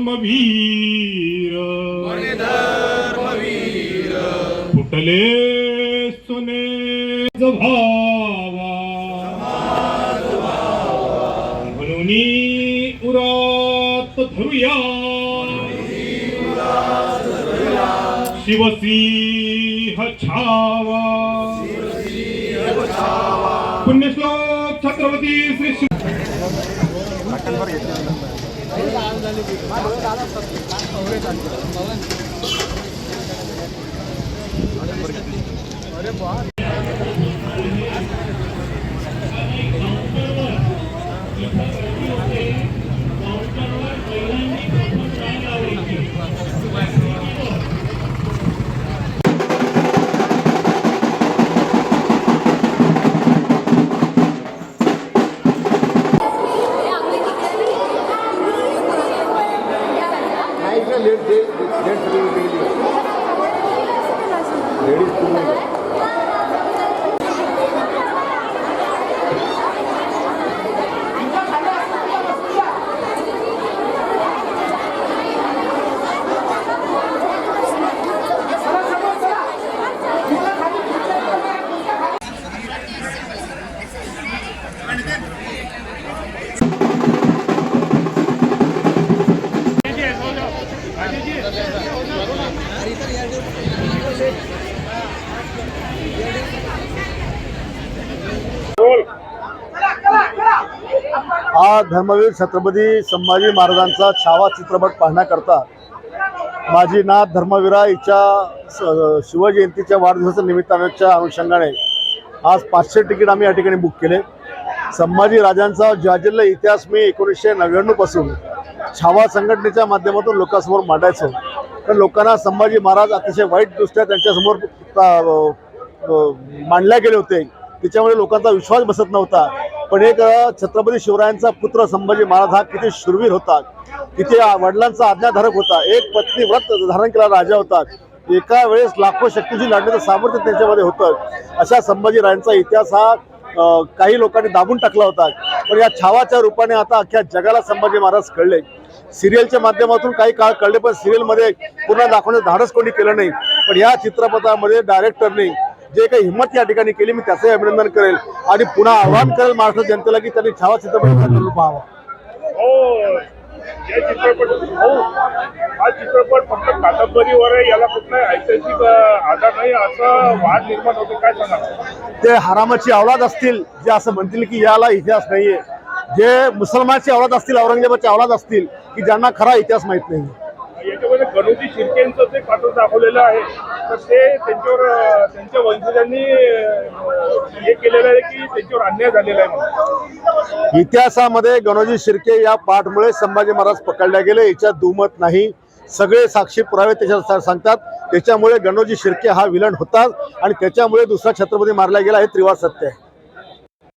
धर्मवीर। फुटले सोने भावा म्हणून उरात धरूया। शिवसिंह छावा। पुण्यश्लोक छत्रपती श्री शिव अरे बा. लेट लेट लेट लेडीज हा धर्मवीर छत्रपती संभाजी महाराजांचा छावा चित्रपट पाहण्याकरता माझी नाथ धर्मवीरा हिच्या स- शिवजयंतीच्या वाढदिवसाच्या निमित्ताच्या अनुषंगाने आज पाचशे तिकीट आम्ही या ठिकाणी बुक केले. संभाजी राजांचा जाजिल्ला इतिहास मी एकोणीसशे नव्याण्णवपासून छावा संघटनेच्या माध्यमातून लोकांसमोर मांडायचो. तर लोकांना संभाजी महाराज अतिशय वाईटदृष्ट्या त्यांच्यासमोर मांडल्या मांडले गेले होते. त्याच्यामुळे लोकांचा विश्वास बसत नव्हता. पण एक छत्रपती शिवरायांचा पुत्र संभाजी महाराज हा किती शूरवीर होता. किती वडिलांचा आज्ञाधारक होता. एक पत्नी व्रत धारण केला राजा होता. एका वेळेस लाखो शक्तीची लढण्याचं सामर्थ्य त्यांच्यामध्ये होतं. अशा संभाजीरायांचा इतिहास हा काही लोकांनी दाबून टाकला होता. पण या छावाच्या रूपाने आता अख्ख्या जगाला संभाजी महाराज कळले. सिरियलच्या माध्यमातून काही काळ कळले पण सिरियलमध्ये पूर्ण दाखवण्याचं धाडस कोणी केलं नाही. पण या चित्रपटामध्ये डायरेक्टरने जे काही हिंमत या ठिकाणी केली मी त्याचंही अभिनंदन करेल. आणि पुन्हा आवाहन करेल महाराष्ट्र जनतेला की त्यांनी छावा चित्रपट पाहावा. हो चित्रपट हो चित्रपट फक्त कादंबरीवर आहे याला कुठलाही ऐतिहासिक आधार नाही असं वाद निर्माण होते काय सांगा ते हरामाची औलाद असतील जे असं म्हणतील की याला इतिहास नाहीये जे मुसलमानची औलाद असतील औरंगजेबाची औलाद असतील की ज्यांना खरा इतिहास माहीत नाही याच्यामध्ये गणोजी शिर्केंचं जे पात्र दाखवलेलं आहे तर ते त्यांच्यावर त्यांच्या वंशजांनी हे केलेलं आहे की त्यांच्यावर अन्याय झालेला आहे इतिहासामध्ये गणोजी शिर्के या पाठमुळे संभाजी महाराज पकडले गेले. याच्यात दुमत नाही. सगळे साक्षी पुरावे त्याच्या सांगतात. त्याच्यामुळे गणोजी शिर्के हा विलन होता आणि त्याच्यामुळे दुसरा छत्रपती मारला गेला हे त्रिवार सत्य आहे.